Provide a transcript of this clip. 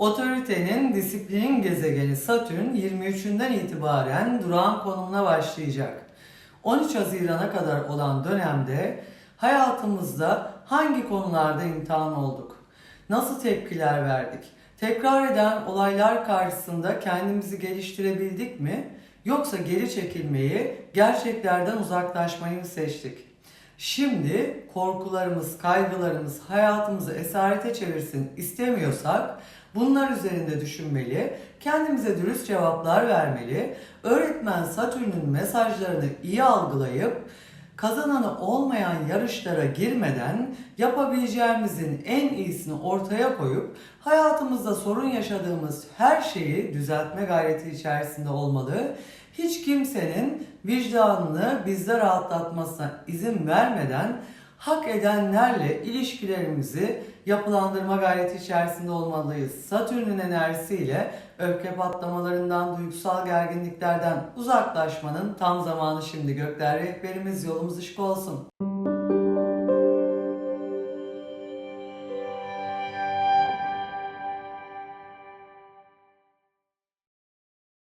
Otoritenin disiplinin gezegeni Satürn 23'ünden itibaren durağan konumuna başlayacak. 13 Haziran'a kadar olan dönemde hayatımızda hangi konularda imtihan olduk? Nasıl tepkiler verdik? Tekrar eden olaylar karşısında kendimizi geliştirebildik mi? Yoksa geri çekilmeyi, gerçeklerden uzaklaşmayı mı seçtik? Şimdi korkularımız, kaygılarımız hayatımızı esarete çevirsin istemiyorsak bunlar üzerinde düşünmeli, kendimize dürüst cevaplar vermeli, öğretmen Satürn'ün mesajlarını iyi algılayıp kazananı olmayan yarışlara girmeden yapabileceğimizin en iyisini ortaya koyup hayatımızda sorun yaşadığımız her şeyi düzeltme gayreti içerisinde olmalı. Hiç kimsenin vicdanını bizde rahatlatmasına izin vermeden hak edenlerle ilişkilerimizi yapılandırma gayreti içerisinde olmalıyız. Satürn'ün enerjisiyle öfke patlamalarından, duygusal gerginliklerden uzaklaşmanın tam zamanı şimdi. Gökler rehberimiz yolumuz ışık olsun.